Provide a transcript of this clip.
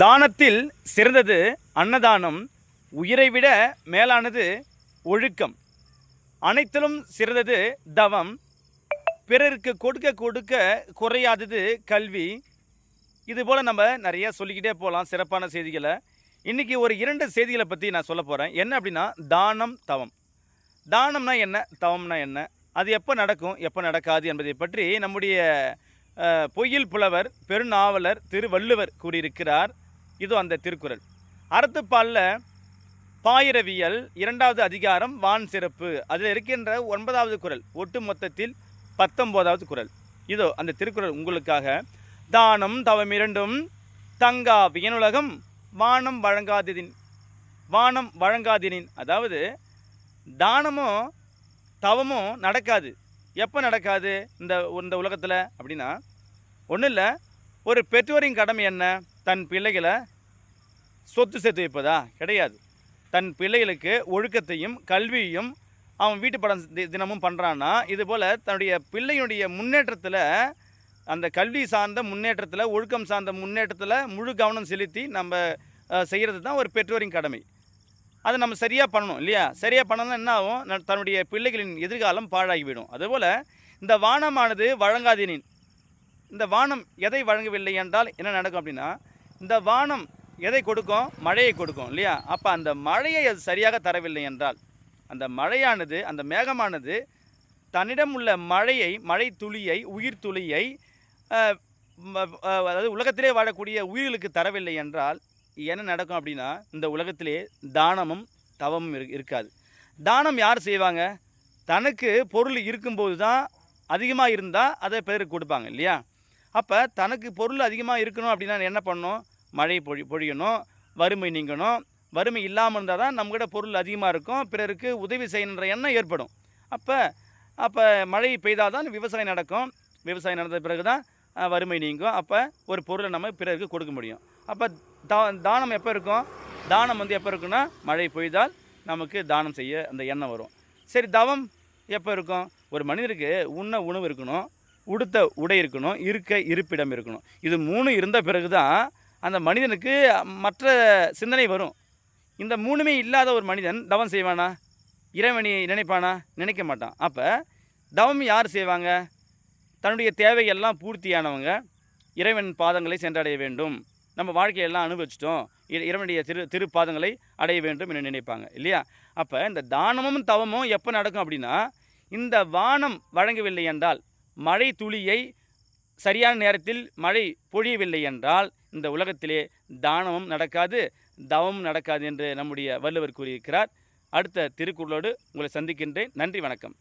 தானத்தில் சிறந்தது அன்னதானம் உயிரை விட மேலானது ஒழுக்கம். அனைத்திலும் சிறந்தது தவம். பிறருக்கு கொடுக்க கொடுக்க குறையாதது கல்வி. இது போல் நம்ம நிறையா சொல்லிக்கிட்டே போகலாம் சிறப்பான செய்திகளை. இன்றைக்கி ஒரு இரண்டு செய்திகளை பற்றி நான் சொல்ல போகிறேன் என்ன அப்படின்னா தானம் தவம். தானம்னா என்ன? தவம்னா என்ன? அது எப்போ நடக்கும்? எப்போ நடக்காது என்பதை பற்றி நம்முடைய பொய்யில் புலவர் பெருநாவலர் திருவள்ளுவர் கூறியிருக்கிறார். இது அந்த திருக்குறள். அறத்துப்பாலில் பாயிரவியல் இரண்டாவது அதிகாரம் வான் சிறப்பு. அதில் இருக்கின்ற ஒன்பதாவது குறள் ஒட்டு மொத்தத்தில் பத்தொம்போதாவது குறள். இதோ அந்த திருக்குறள் உங்களுக்காக. தானம் தவம் இரண்டும் தங்கா வியனுலகம் வானம் வழங்காததின் வானம் வழங்காதினின். அதாவது தானமும் தவமும் நடக்காது. எப்போ நடக்காது இந்த இந்த உலகத்தில் அப்படின்னா ஒன்றும் இல்லை ஒரு பெற்றோரின் கடமை என்ன? தன் பிள்ளைகளை சொத்து சேர்த்து வைப்பதா? கிடையாது. தன் பிள்ளைகளுக்கு ஒழுக்கத்தையும் கல்வியையும் அவன் வீட்டு படம் தினமும் பண்ணுறான்னா இதுபோல் தன்னுடைய பிள்ளையினுடைய முன்னேற்றத்தில் அந்த கல்வி சார்ந்த முன்னேற்றத்தில் ஒழுக்கம் சார்ந்த முன்னேற்றத்தில் முழு கவனம் செலுத்தி நம்ம செய்கிறது தான் ஒரு பெற்றோரின் கடமை. அதை நம்ம சரியாக பண்ணணும் இல்லையா? சரியாக பண்ணணும் என்ன ஆகும்? ந- தன்னுடைய பிள்ளைகளின் எதிர்காலம் பாழாகிவிடும். அதுபோல் இந்த வானமானது வழங்காதீனின். இந்த வானம் எதை வழங்கவில்லை என்றால் என்ன நடக்கும் அப்படின்னா இந்த வானம் எதை கொடுக்கும்? மழையை கொடுக்கும் இல்லையா? அப்போ அந்த மழையை அது சரியாக தரவில்லை என்றால் அந்த மழையானது அந்த மேகமானது தன்னிடம் உள்ள மழையை மழை துளியை உயிர் துளியை அதாவது உலகத்திலே வாழக்கூடிய உயிர்களுக்கு தரவில்லை என்றால் என்ன நடக்கும் அப்படின்னா இந்த உலகத்திலே தானமும் தவமும் இரு- இருக்காது. தானம் யார் செய்வாங்க? தனக்கு பொருள் இருக்கும்போது தான் அதிகமாக இருந்தால் அதை பேருக்கு கொடுப்பாங்க இல்லையா? அப்போ தனக்கு பொருள் அதிகமாக இருக்கணும் அப்படின்னா என்ன பண்ணணும் மழை பொழி பொழியணும் வறுமை நீங்கணும். வறுமை இல்லாமல் இருந்தால் தான் நம்மகிட்ட பொருள் அதிகமாக இருக்கும். பிறருக்கு உதவி செய்யணுன்ற எண்ணம் ஏற்படும். அப்போ அப்போ மழை பெய்தால் தான் விவசாயம் நடக்கும். விவசாயம் நடந்த பிறகு தான் வறுமை நீங்கும். அப்போ ஒரு பொருளை நம்ம பிறருக்கு கொடுக்க முடியும். அப்போ தா தானம் எப்போ இருக்கும்? தானம் வந்து எப்போ இருக்குன்னா மழை பெய்தால் நமக்கு தானம் செய்ய அந்த எண்ணம் வரும். சரி தவம் எப்போ இருக்கும்? ஒரு மனிதருக்கு உண்ண உணவு இருக்கணும் உடுத்த உடை இருக்கணும் இருக்க இருப்பிடம் இருக்கணும். இது மூணு இருந்த பிறகு தான் அந்த மனிதனுக்கு மற்ற சிந்தனை வரும். இந்த மூணுமே இல்லாத ஒரு மனிதன் தவம் செய்வானா? இறைவனை நினைப்பானா? நினைக்க மாட்டான். அப்போ தவம் யார் செய்வாங்க? தன்னுடைய தேவையெல்லாம் பூர்த்தியானவங்க இறைவன் பாதங்களை சென்றடைய வேண்டும். நம்ம வாழ்க்கையெல்லாம் அனுபவிச்சிட்டோம். இ- இறைவனுடைய திரு திருப்பாதங்களை அடைய வேண்டும் என்று நினைப்பாங்க. இல்லையா? அப்போ இந்த தானமும் தவமும் எப்போ நடக்கும் அப்படின்னா இந்த வானம் வழங்கவில்லை என்றால் மழை துளியை சரியான நேரத்தில் மழை பொழியவில்லை என்றால் இந்த உலகத்திலே தானமும் நடக்காது தவமும் நடக்காது என்று நம்முடைய வள்ளுவர் கூறியிருக்கிறார். அடுத்த திருக்குறளோடு உங்களை சந்திக்கின்றேன். நன்றி வணக்கம்.